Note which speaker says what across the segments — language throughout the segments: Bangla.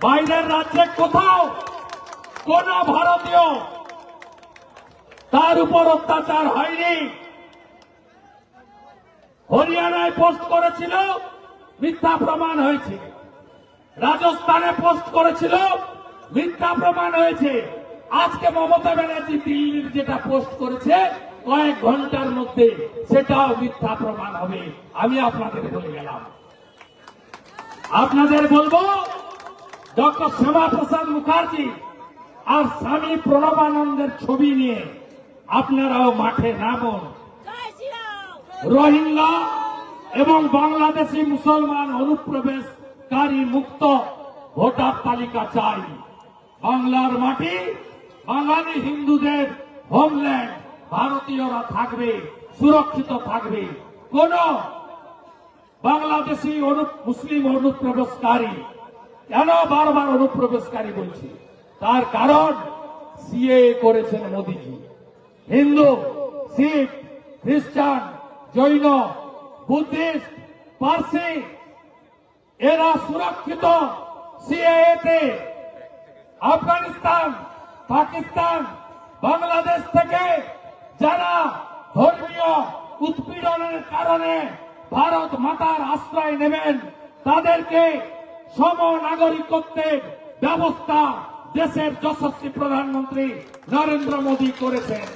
Speaker 1: বাইরের রাজ্যে কোথাও কোন ভারতীয় তার উপর অত্যাচার হয়নি। হরিয়ানায় পোস্ট করেছিল, মিথ্যা প্রমাণ হয়েছে। রাজস্থানে পোস্ট করেছিল, মিথ্যা প্রমাণ হয়েছে। আজকে মমতা ব্যানার্জি দিল্লির যেটা পোস্ট করেছে, কয়েক ঘণ্টার মধ্যে সেটাও মিথ্যা প্রমাণ হবে। আমি আপনাদের বলে গেলাম। আপনাদের বলব ডক্টর শ্যামা প্রসাদ মুখার্জি আর স্বামী প্রণবানন্দের ছবি নিয়ে আপনারাও মাঠে নামুন। রোহিঙ্গা এবং বাংলাদেশি মুসলমান অনুপ্রবেশকারী মুক্ত ভোটার তালিকা চাই। বাংলার মাটি, বাঙালি হিন্দুদের হোমল্যান্ড ভারতীয়রা থাকবে, সুরক্ষিত থাকবে। কোন বাংলাদেশি মুসলিম অনুপ্রবেশকারী কেন বারবার অনুপ্রবেশকারী বলছি? তার কারণ সিএ করেছেন মোদীজি। হিন্দু, শিখ, খ্রিস্টান, জৈন, বুদ্ধিস্ট, পার্সি, এরা সুরক্ষিত সিএতে আফগানিস্তান, পাকিস্তান, বাংলাদেশ থেকে যারা ধর্মীয় উৎপীড়নের কারণে ভারত মাতার আশ্রয় নেবেন, তাদেরকে সম নাগরিকত্বের ব্যবস্থা দেশের যশস্বী প্রধানমন্ত্রী নরেন্দ্র মোদী করেছেন।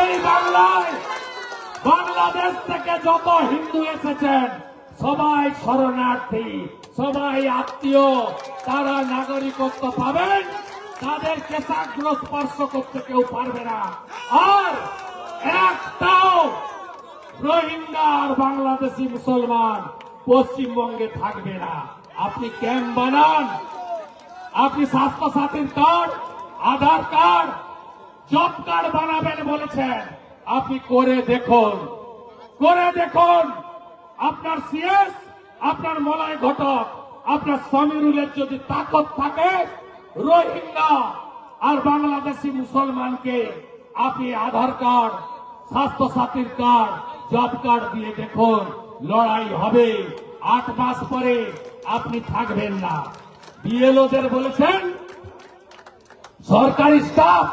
Speaker 1: এই বাংলায় বাংলাদেশ থেকে যত হিন্দু এসেছেন, সবাই শরণার্থী, সবাই আত্মীয়, তারা নাগরিকত্ব পাবেন তাদের কেশাগ্র স্পর্শ করতে কেউ পারবে না। আর একটাও রোহিঙ্গা আর বাংলাদেশি মুসলমান পশ্চিমবঙ্গে থাকবে না। আপনি ক্যাম্প বানান, আপনি স্বাস্থ্য সাথীর card, Aadhaar card, job card বানাবেন বলেছেন। আপনি করে দেখুন করে দেখুন। আপনার সিএস, আপনার মলয় ঘটক, আপনার সমীরুলের যদি তাকত থাকে, রোহিঙ্গা আর বাংলাদেশি মুসলমানকে আপনি আধার কার্ড স্বাস্থ্য সাথীর কার্ড, জব কার্ড দিয়ে দেখুন। লড়াই হবে। আট মাস পরে আপনি থাকবেন না। বিএলওদের বলেছেন, সরকারি স্টাফ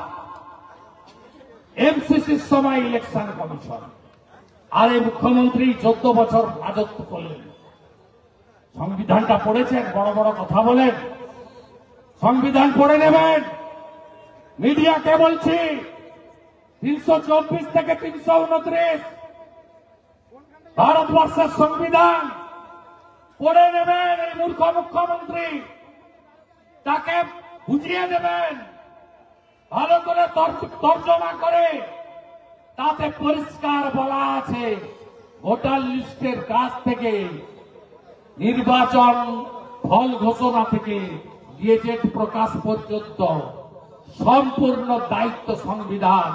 Speaker 1: এমসিসির সময় ইলেকশন কমিশন আর এই মুখ্যমন্ত্রী চোদ্দ বছর রাজত্ব করলেন। সংবিধানটা পড়েছেন, বড় বড় কথা বলেন। সংবিধান পড়ে নেবেন। মিডিয়াকে বলছি? তিনশো চব্বিশ থেকে তিনশো উনত্রিশ। ভারতবর্ষের সংবিধান। পড়ে নেবেন এই মূর্খ মুখ্যমন্ত্রী। তাকে বুঝিয়ে দেবেন। ভালো করে তর্জ- তর্জমা করে। তাতে পরিষ্কার বলা আছে ভোটার লিস্টের কাছ থেকে নির্বাচন ফল ঘোষণা থেকে গেজেট প্রকাশ পর্যন্ত সম্পূর্ণ দায়িত্ব সংবিধান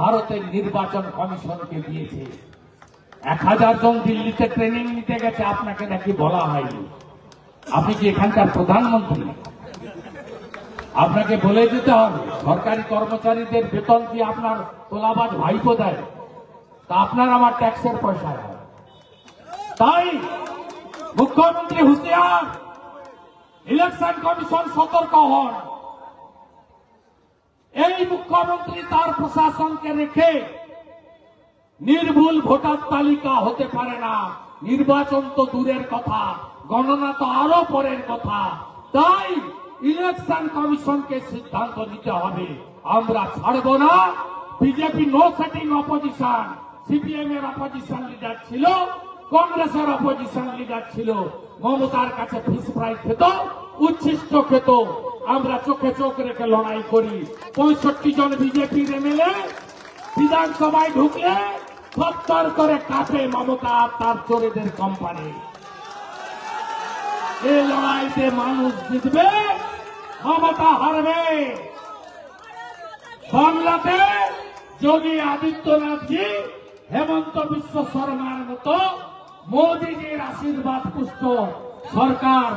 Speaker 1: ভারতের নির্বাচন কমিশনকে দিয়েছে। এক হাজার জন দিল্লিতে ট্রেনিং নিতে গেছে, আপনাকে নাকি বলা হয়নি। আপনি কি এখানকার প্রধানমন্ত্রী? আপনাকে বলে দিতে হবে, সরকারি কর্মচারীদের বেতন কি আপনার তোলাবাজ ভাইপো দেয়? তা আপনার আমার ট্যাক্সের পয়সা তাই মুখ্যমন্ত্রী হুঁশিয়ার ইলেকশন কমিশন সতর্ক হন। এই মুখ্যমন্ত্রী তার প্রশাসনকে রেখে নির্ভুল ভোটার তালিকা হতে পারে না। নির্বাচন তো দূরের কথা, গণনা তো আরও পরের কথা। তাই ইলেকশন কমিশনকে সিদ্ধান্ত নিতে হবে। আমরা ছাড়ব না। BJP no setting opposition CPM এর অপোজিশন লিডার ছিল, কংগ্রেসের অপোজিশন লিডার ছিল। মমতার কাছে ফিস ফ্রাই খেত, উচ্ছিষ্ট খেত। আমরা চোখে চোখ রেখে লড়াই করি। পঁয়ষট্টি জন বিজেপির এমএলএ বিধানসভায় ঢুকলে সত্তর করে কাঁপে মমতা তার চোরেদের কোম্পানি। এই লড়াইতে মানুষ জিতবে মমতা হারবে। বাংলাতে যোগী আদিত্যনাথজি, হেমন্ত বিশ্ব শর্মার মতো মোদীজির আশীর্বাদ পুষ্ট সরকার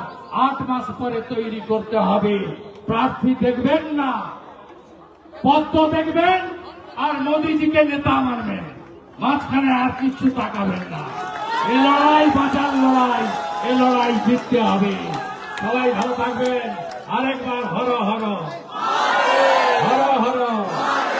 Speaker 1: আট মাস পরে তৈরি করতে হবে। প্রার্থী দেখবেন না, পদ্ম দেখবেন, আর মোদীজিকে নেতা মানবেন। মাঝখানে আর কিছু তাকাবেন না। এ লড়াই বাঁচার লড়াই, এ লড়াই জিততে হবে। সবাই ভালো থাকবেন। আরেকবার হর হর।